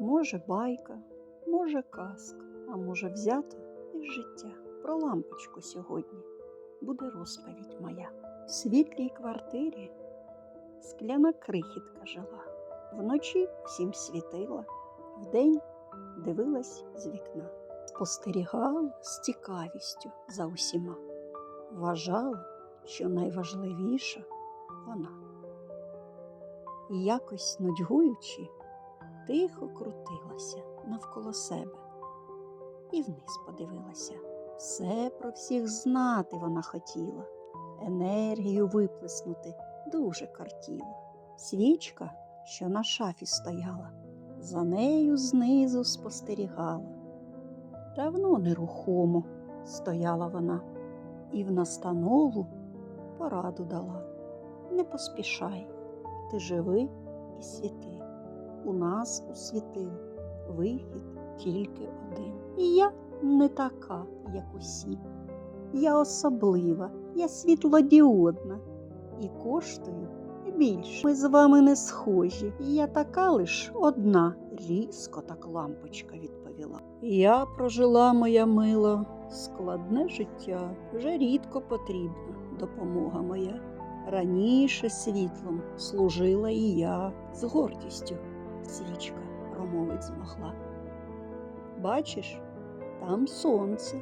Може, байка, може, казка, а може, взято із життя. Про лампочку сьогодні буде розповідь моя. В світлій квартирі скляна крихітка жила. Вночі всім світила, вдень дивилась з вікна, спостерігала з цікавістю за усіма. Вважала, що найважливіша вона. І якось нудьгуючи, тихо крутилася навколо себе і вниз подивилася. Все про всіх знати вона хотіла, енергію виплеснути дуже картіла. Свічка, що на шафі стояла, за нею знизу спостерігала. Давно нерухомо стояла вона і в настанову пораду дала. Не поспішай, ти живи і світи. У нас у світил вихід тільки один. І я не така, як усі. Я особлива, я світлодіодна і коштую більше. Ми з вами не схожі. Я така лиш одна, різко так лампочка відповіла. Я прожила моя мила, складне життя, вже рідко потрібна допомога моя. Раніше світлом служила і я з гордістю свічка промовить змогла. Бачиш, там сонце,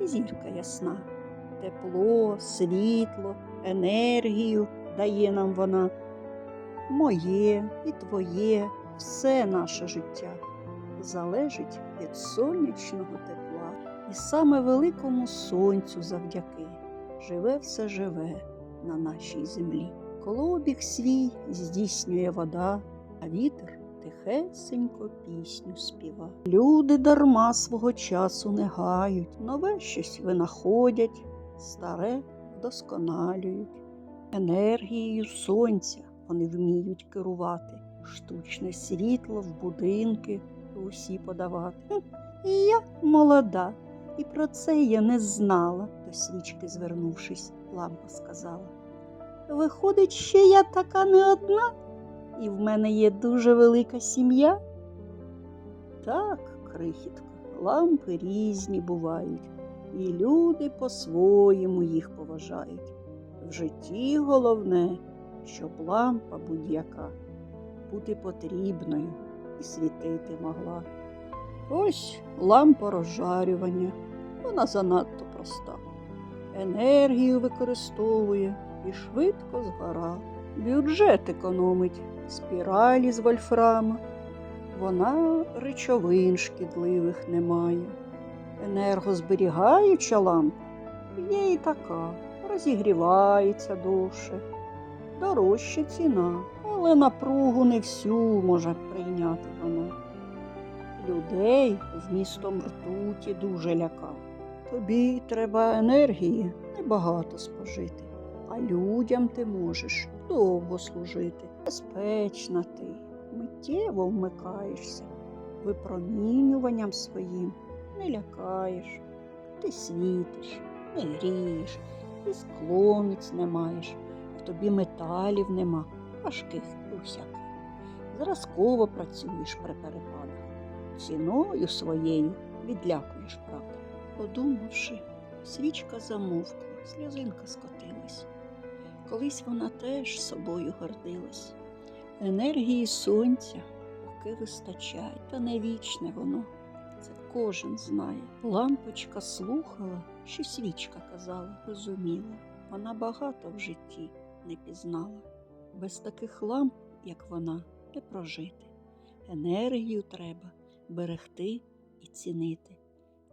і зірка ясна, тепло, світло, енергію дає нам вона. Моє і твоє, все наше життя залежить від сонячного тепла, і саме великому сонцю завдяки живе все живе на нашій землі. Колобіг свій здійснює вода, а вітер тихесенько пісню співа. Люди дарма свого часу не гають, нове щось винаходять, старе вдосконалюють. Енергією сонця вони вміють керувати, штучне світло в будинки усі подавати. І я молода, і про це я не знала, до свічки звернувшись, лампа сказала. Виходить, що я така не одна, і в мене є дуже велика сім'я. Так, крихітка, лампи різні бувають, і люди по-своєму їх поважають. В житті головне, щоб лампа будь-яка бути потрібною і світити могла. Ось лампа розжарювання, вона занадто проста. Енергію використовує і швидко згора. Бюджет економить спіралі з вольфрама. Вона речовин шкідливих не має. Енергозберігаюча лампа є і така, розігрівається довше. Дорожча ціна, але напругу не всю може прийняти вона. Людей вмістом ртуті дуже лякав. Тобі треба енергії небагато спожити, а людям ти можеш довго служити. Безпечна ти, миттєво вмикаєшся, випромінюванням своїм не лякаєш, ти світиш, не грієш, і скломіць не маєш, в тобі металів нема, важких і усяких. Зразково працюєш при перепадах, ціною своєю відлякуєш, правда. Подумавши, свічка замовкла, сльозинка скотилась. Колись вона теж собою гордилась. Енергії сонця поки вистачає, та не вічне воно. Це кожен знає. Лампочка слухала, що свічка казала, розуміла. Вона багато в житті не пізнала. Без таких ламп, як вона, не прожити. Енергію треба берегти і цінити.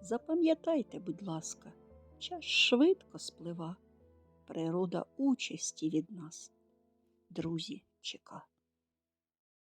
Запам'ятайте, будь ласка, час швидко сплива, природа участі від нас. Друзі, чека.